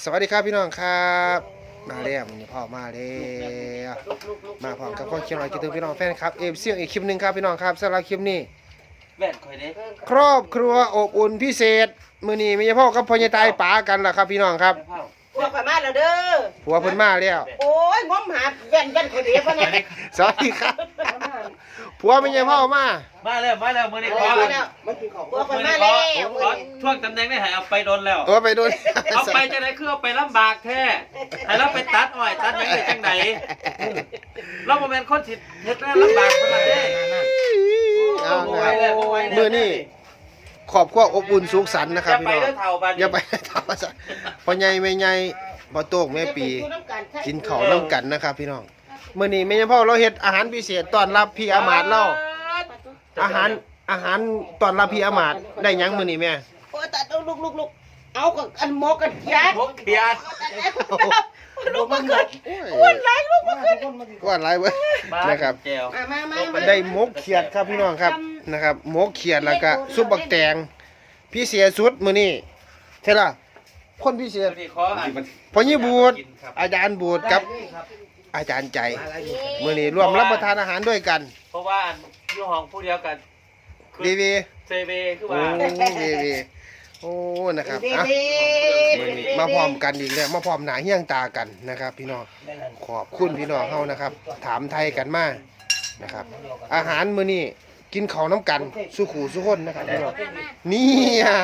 สวัสดีครับพี่น้องครับ มาแล้วมันนี้พ่อมาแล้วมาพร้อมกับพ่อเคียงหน่อยคิดถึงพี่น้องแฟนครับเอฟซีอีกคลิปหนึ่งครับพี่น้องครับสำหรับคลิปนี้ แว่นคอยเด้ครอบครัวอบอุ่นพิเศษ มื้อนี้มีพ่อกับพ่อใหญ่ตายป๋ากันล่ะครับพี่น้องครับไม่เผา วกข่อยมาแล้วเด้อ ผัวเพิ่นมาแล้ว โอ้ยงมหาแว่นแว่นคนเดียวพะเนี่ยสวัสดีครับ ผัวไม่ใช่พ่อมา มาแล้วมาแล้วมือนี้ขอมาแล้วพวกข่อยมาแล้วผมขอช่วงตำแหน่งได้ใหายเอาไปโดนแล้ว เออไปโดนเอาไปจังไหนคือเอาไปลำบากแท้ให้เราไปตัดอ้อยตัดหยังไงจังไหนเราบ่แม่นคนสิเฮ็ดแล้วลำบากขนาดนี้เอาบ่นะไหวครับแล้วบ่ไหวแล้ว มื้อนี้ ครอบครัวอบอุ่นสุขสันต์นะครับจะพี่ไปน้องเด้อเท่าบัดอย่าไปถามว่าซะพ่อใหญ่แม่ใหญ่บ่โตกแม่ปี กินข้าวน้ำกันนะครับ พี่น้องมื้อนี้แม่ยายพ่อเราเฮ็ดอาหารพิเศษต้อนรับพี่อามาตย์เราอาหารอาหารต้อนรับพี่อามาตย์ได้หยังมื้อนี้แม่โอ้ยตัดเอาลูกลูกลูกเอากับอันหมอกันยัดพกเขียดลูกมันเกิดอ้วนไรลูกมันเกิดว่าหลายเว้ยนะครับแจวมามามามาได้หมกเขียดครับพี่น้องครับ นะครับหมกเขียดแล้วก็ซุปบักแตงพิเศษสุดมื้อนี้ใช่ล่ะคนพิเศษนี่ขออ่านพ่อยี่บูดกินครับอาจารย์บูดกับ อาจารย์ใจมื้อนี้ร่วมรับประทานอาหารด้วยกัน เพราะว่าอันอยู่ห้องผู้เดียวกันคือดีวีเซเวคือโอ้ว่าดีวีโอ้นะครับเด้อะเด้มื้อนี้มาพร้อมกันอีกแล้วมาพร้อมหน้าเฮี้ยงตากันนะครับ พี่น้องขอบคุณพี่น้องเฮานะครับ ถามไทยกันมานะครับ อาหารมื้อนี้ กินข้าวน้ำกันสุขูสุคนนะครับพี่น้องนี่อะ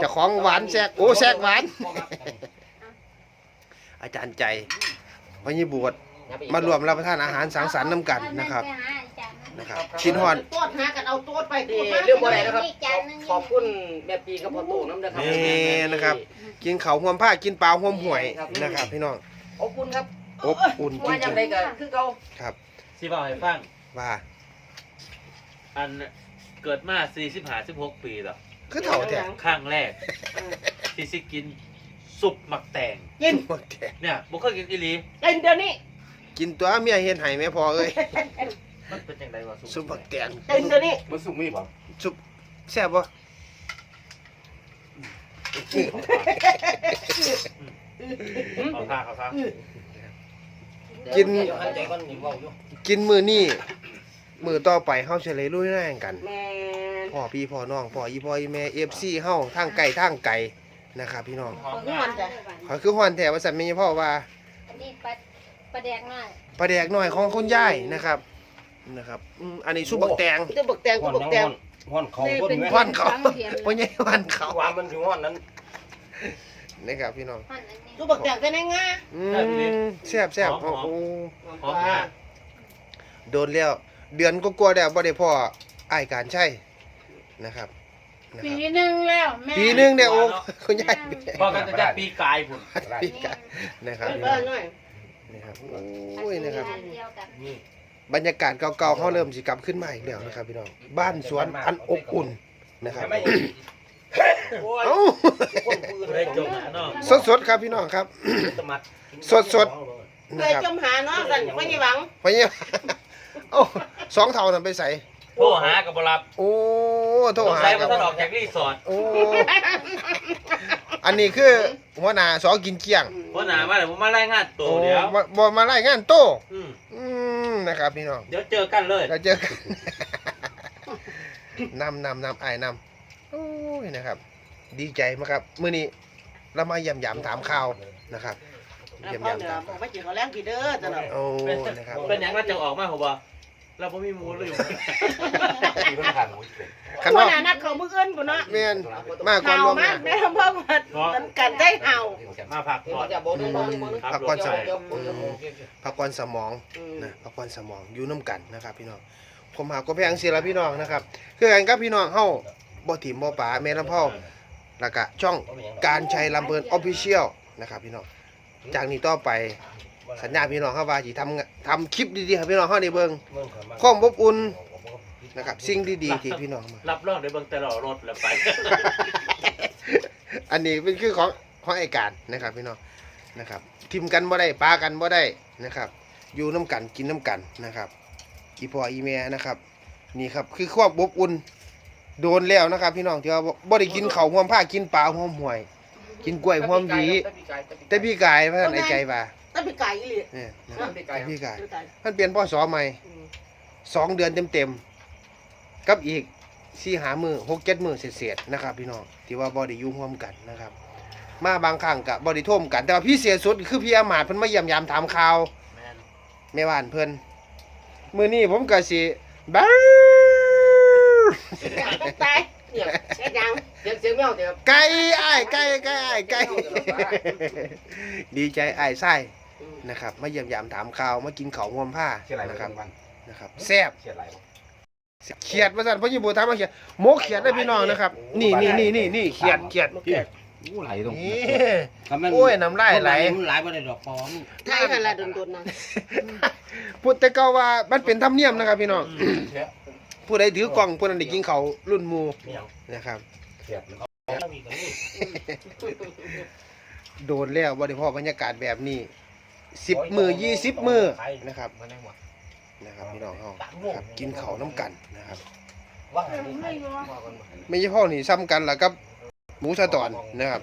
เจะของหวานแซกโอ้แซกหวาน อาจารย์ใจพญบวชมารวมรับประทานอาหารสังสรรค์น้ำกันนะครับนะครับ ชิ้นหอน โตดหากันเอาโตดไปโตนี่ดมาเรื่องบ่ได้นะครับ ขอบคุณแม่ปีกับพ่อตู่น้ำนะครับนี่นะครับ กินเขาวห่วมผ้ากินปลาห่วมห่วยนะครับ พี่น้องขอบคุณครับอบอุ่นจว่าริจังงไดก็คือเก่าๆครับ สิบอกให้ฟังว่า อันเกิดมา45 16ปีแล้วคือเถ่าแท้ครั้งแรก ที่สิกินซุปหมักแตงกินหมดแท้เนี่ยบุเคยกินอีหลีกินเดี๋ยวนี้ กินตัวเมียเฮ็ดให้แม่พอเอ้ยมันเป็นจังไดวะซุปบักแตงกินเดี๋ยวนี้บ่สุกมีบ่ซุปแซ่บบ่เอาท่าเอาท่ากินหันใจก่อนนี่เว้าอยู่กินมื้อนี้ มื้อต่อไปเฮาสิเลยลุยแรงกันแม่พ่อพี่พ่อน้องพ่ออีพ่ออีแม่ FC เฮาทางไกลทางไกลนะครับพี่น้องหอมนงาอนมจ้ะขอยคือฮ้อนแท้ว่าซั่นแม่พ่อว่าอันนี้ปลาปลาแดกน้อยปลาแดกหน่อยของคุณยายนะครับนะครับอืมอันนี้ซุปบักแตงจะบักแตงกูบักแตงฮ้อนเขาคนแม่วันเขาพ่อใหญ่วันเขาว่ามันอยู่ฮ้อนนั้น นะครับพี่น้องหั่นอันนี้กูบักแตงแต่ในงาอืมแซ่บแซ่บโอ้โหหอมงามโดนแล้ว เดือนก็กลัวาๆแล้วบ่ได้พ่ออ้ายการใช่นะครับนะปีครับหนึ่งแล้วแม่ปีหนึงเนี่ยโอ้คุณยายพอกันจะจัดปีกายพุ่นปีกันนะครับเออหน่อยนะครับโอ้ยนะครับอันเดียวกันบรรยากาศเก่าๆเขาเริ่มสิกลับขึ้นมาอีกแล้วนะครับพี่น้องบ้านสวนอันอบอุ่นนะครับเอ้า ได้จบนะเนาะสดๆครับพี่น้องครับ สดเคนะยครับจมหาเนาะสั่นไม่มีหวัง เพราะเนี่ย โอ้สองเท่านั้นไปใส่โทรหากับบรับโอ้โทรหาใช้กัมาบถ้าออกจากรีสอร์ทโอ้อันนี้คือหัวหน้าสอกินเกลี้ยงเพราะหนามาเดี๋ยวผมมารายงานตัวโอ้เดี๋ยวบ่บ่มารายงานโตอืมอืมนะครับพี่น้อง เดี๋ยวเจอกันเลยเราเจอกัน นำนำนำไอ้ายนำโอ้ยนะครับ ดีใจมากครับมื้อนี้เรามาเยี่ยมยามถามข่าวนะครับแล้วเยี่ยมพ่อยามเดี๋ยวถามผมไปกินข้าวแล้งกี่เด้อจ้ะเนาะโอ้นะครับเป็นอย่างนั้นจะออกมาผมว่า เราไม่มีมูลเลยคันคนว่าน่ะนัดเขามื้ออื่นพุ่นเนาะแม่นมาก่อนเห่ารวมมานะกแม่เพิ่งมากันกันได้เห่ามาพักผ่อนจะบ่ได้บ่ได้บ่พักก่อนสมองได้พักก่อนสมองนะพักก่อนสมองอยู่น้ำกันนะครับ พี่น้องผมหาก็แพงเสียละพี่น้องนะครับ คือกันกับพี่น้องเฮาบ่ถิ่มบ่ป๋าแม่ลำเผาแล้วก็ช่องการชัยลำเบินออฟฟิเชียลนะครับพี่น้องจากนี้ต่อไป สัญญาพี่น้องครับว่าสิทำงานทำคลิปดีๆให้พี่น้องเฮาได้เบิ่งความอบอุ่นนะครับ สิ่งดีๆที่พี่น้องมารับรองได้เบิ่งแต่ละรถแล้วไป อันนี้เป็นคือของของไอการนะครับ พี่น้องนะครับ ทิมกันบ่ได้ปากันบ่ได้นะครับ อยู่น้ำกันกินน้ำกันนะครับอีพ่ออีแม่นะครับ นี่ครับคือความอบอุ่นโดนแล้วนะครับ พี่น้องที่ว่าบ่บ่ได้กินข้าวห่วมผ้ากินปลาห่วมหวย กินกล้วยหอมหวีแต่พี่กายพระท่านไอ้ใจว่า ตั้งปีไก่อีหลีเนี่ยนะเนาะแต่พี่กายปีไก่มันเปลี่ยนพศใหม่อืมสองเดือนเต็มๆกับอีกสี่หามือหกเจ็ดมือเศษๆนะครับ พี่น้องที่ว่าบอดี้ยุ่งร่วมกันนะครับ มาบางครั้งกับบอดี้ท่วมกันแต่ว่าพี่เสียสุดคือพี่อามาดเพิ่นมาเยี่ยมยามถามข่าว แม่นแม่บ้านเพิ่นมื้อนี้ผมก็สิบ้าตายเนี่ยเฮ็ดหยังเสียงเสียงแมวเดี๋ยวไก่อ้ายไก่ไก่อ้ายไก่ดีใจอ้ายไส้ นะครับมาเยี่ยมยามถามข่าวมากินข้าวห่วมผ้าเชียร์อะไรนะนะคครัรับบนะครับแซ่บเชียร์อะไรเขียดว่าซั่นพ่อญี่ปุ่นถามว่าเขียดหมกเขียดได้พี่น้องนะครับ นี่นี่นี่นี่นี่เขียดเขียดอู้ไหลตรงนี่ก็มันโอ้ยน้ำลายไหล มันไหลบ่ได้ดอกปอมไทยนั่นล่ะโดนๆนะ พูดแต่ก็ว่ามันเป็นธรรมเนียมนะครับพี่น้องผู้ใดถือกล่องผู้นั้นได้กินเขาวรุ่นหมูนะครับเชียร์มันโดนแล้วบริพ่อบรรยากาศแบบนี้ สิบมือยี่สิบมือนะครับนะครับพี่น้องเขาครับกินเขาวน้ำกันนะครับว่างไม่ใช่พ่อนี่ซ้ำกันล่ะกับหมูสะตอนนะครับ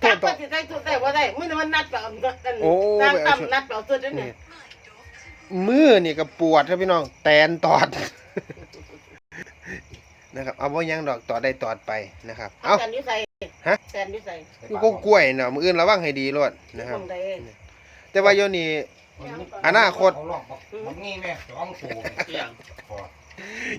โทตัษดต่อก็สิได้สุดได้บ่ได้มื้อนี้มันนัดแบบกันโอ้ตามแบบตามนัดแบบสุดนี่นี่ มือนี่ก็ปวดครับพี่น้อง แตนตอด นะครับเอาบ่ยังดอกตอดได้ตอดไปนะครับเอา เอาแซนอยู่ใส่ฮะ แซนอยู่ใส่ก็กล้วยเนาะมืออื่นระวังให้ดีรวดนะครับตรงใด แต่ว่าโยนี่อนาคตเขาลอกบอกนี่แม่สองสูงเที่ยง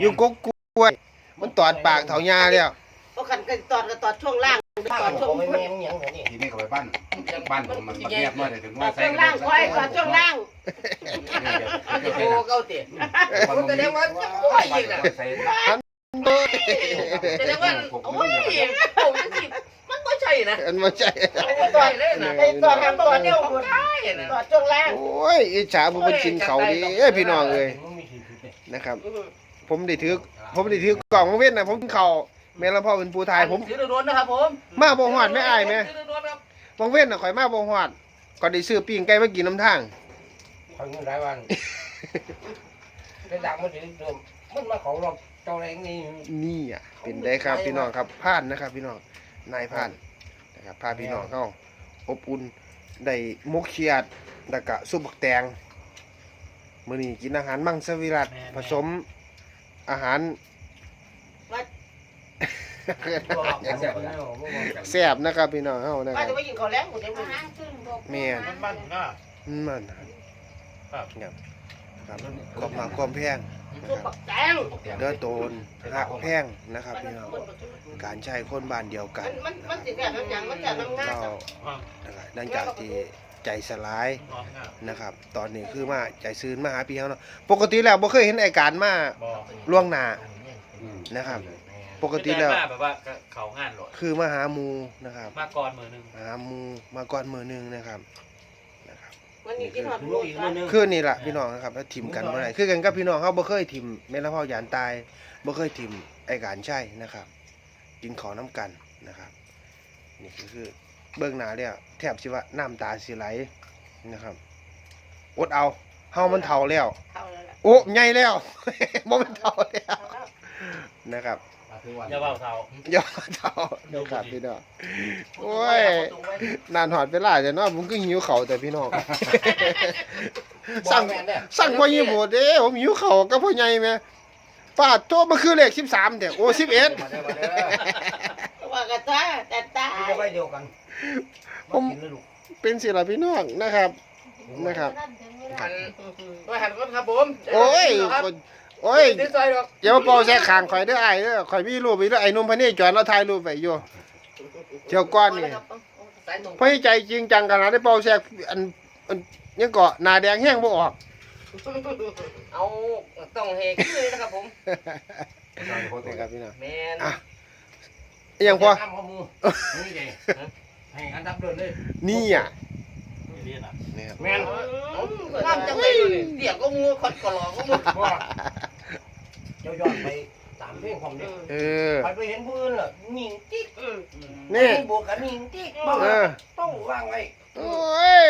อยู่กกล้วย มันตอดปากเถายาแล้วบ่คันก็ตอดก็ตอดช่วงล่างตอดช่วงบนทีนี้ก็ไปบ้านบ้านผมมันเงียบมาเลยถึงตอว่าดใส่ช่วงล่างคอยตอดช่วงล่างโอ้เก้าเตี๋ยแสดงว่าจะโอ้ยอีกน่ะใส่แสดงว่าโอ้ยผมยังสิมั นก็ใช่นะอันไมาใช่ตอดไอ้ตอดทางตอดเดียวบนใช่นะตอดช่วงล่างโอ้ยอิจฉาผมเป็นกินเขาดีเอ้ยพี่น้องเอ้ยนะครับ ผมได้ถือผมได้ถือกล่องเว้นนะผมเขาแม่ละพ่อเป็นผู้ทยผมถือโดนนะครับผมมาบ่ฮอดไม่อายแม่ถือโดนครับบางเว้นน่ะข่อยมาบ่ฮอดก็ได้ซื้อปิ้งไก่มากินน้ำทางคอยเงินหลายวันเป็นดักมันถึงตัวมันมาของเราเจ้าแรงนี่นี่อะเป็นได้ครับพี่น้องครับผ่านนะครับ พี่น้องนายผ่าน ครับพาพี่น้องเข้าอบอุ่นได้มกเขียดแล้วก็ซุปบักแตงมื้อนี้กินอาหารมังสวิรัตผสมอาหารแซ่บนะครับพี่น้องเฮานะคว่ารับ จะไปกินข้าวแล้งหมดเดี๋ยวอาหารขึ้นบกแม่น มันมันนะ อืมมันครับ ครับครับความมาความแพง นะซุปครับับกแตงเด้อโตนรักแพงนะครับพี่น้องการใช้คนบ้านเดียวกันมันมันสิแบบน้ำหยังมันจะน้ำงาเราจ้ะนะครับหลังจากที่ใจสลายนอนง่ายนะครับ ตอนนี้คือมาใจซื้นมาหาพี่เขาเนาะปกติแล้วบ่เคยเห็นไอ้การมาบ่ล่วงหน้านะครับ ปกติแล้วไม่ได้มาแบบว่าเขางานโหลดคือมาหาหมูนะครับ มาก่อนมือหนึงหาหมูมาก่อนมื้อหนึงนะครับนะครับ มันนี่กินหอดลูกจ้ะคือนี่แหละพี่น้องนะครับแล้วถิ่มกันบ่ได้คือกันกับพี่น้องเขาบ่เคยถิ่มแม่ละพ่อยานตายบ่เคยถิ่มไอ้การใช่นะครับ กินขอน้ำกันนะครับ นี่ก็คือเบื้องหน้าแล้วแทบสิว่าน้ำตาสิไหลนะครับอดเอาเฮามันเฒ่าแล้ว เท่าแล้วล่ะโอ้ใหญ่แล้ว บ่แมันเฒ่าแล้วนะครับ อย่าเบาเท้าอย่ามาเฒ่านะครับพี่น้องโอ้ยนานหอดเวลาจะเนาะผมก็หิวข้าวแต่พี่น้องสั่งสั่งพ่อยี่โบดเด้ผมหิวข้าวกับพ่อใหญ่แม่ปาดโตมันคือเลข13แต่โอ้11ว่ากระตาแต่ตาจะไปเดียวกันผมเป็นศิลปินน้องนะครับนะครับหันว่าหันก็ครับผมโอ้ยครับ โอ้ยติดซอยดอกอย่ามาเป่าแซ่ข้างข่อยเด้ออ้ายเด้อข่อยมีรูปอีกเด้อไอ้หนุ่มพะเนจรเราถ่ายรูปไว้อยู่เที่ยวก้อนนี่ สายหนุ่มเพิ่นใจจริงจังขนาดได้เป่าแซ่อันอันยังเกาะหน้าแดงแห้งบ่ออก เอาต้องเฮขึ้นเลยนะครับผมนะครับพี่น้อง แมนอะ อิหยังพอข้ามข้อมือนี่ไงให้อันดับเดินเลยนี่อะไม่เรีย นอะนี่ครับแม่นน้ำจังเลยเดี๋ยวก็งูคอนกรองก็งูว่าเจ้าย้อนไปตามเพลงของเด็กเออไปไปเห็นผู้อื่นล่ะนิ่งจิ๊กเออนี่บวกกันนิ่งจิ๊กบ้าเออต้องวางไว้โอ้ย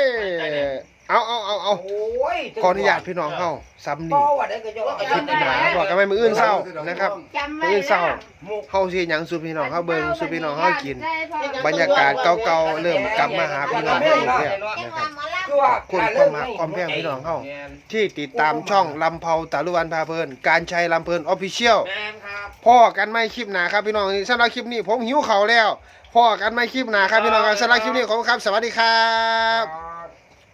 เอาเอาเอาเอาโอ้ยขออนุญาตพี่น้องเฮาซ้ำพ่นี่อว่าได้ก็จะว่าคลิปหนาบอกกันไปมื้ออื่นเช้านะครับจำไว้มื้ออื่นเช้ามุกเฮาสิหยังสู่พี่น้องเฮาเบิ่งสู่พี่น้องเฮากิน บรรยากาศเก่าๆเริ่มกลับมาหาพี่น้องเฮาอีกแล้วจังนะหครัวะบหมอลำคือว่าคุณความหักความแพงพี่น้องเฮาที่ติดตามช่องลำเผาตาลุวันพาเพลิน การชัยลำเพลินออฟฟิเชียลแม่นครับพ่อกันไม่คลิปหนาครับพี่น้องสำหรับคลิปนี้ผมหิวเขาวแล้วพ่อกันไม่คลิปหนาครับพี่น้องครับสำหรับคลิปนี้ขอบคุณครับ สวัสดีครับครับ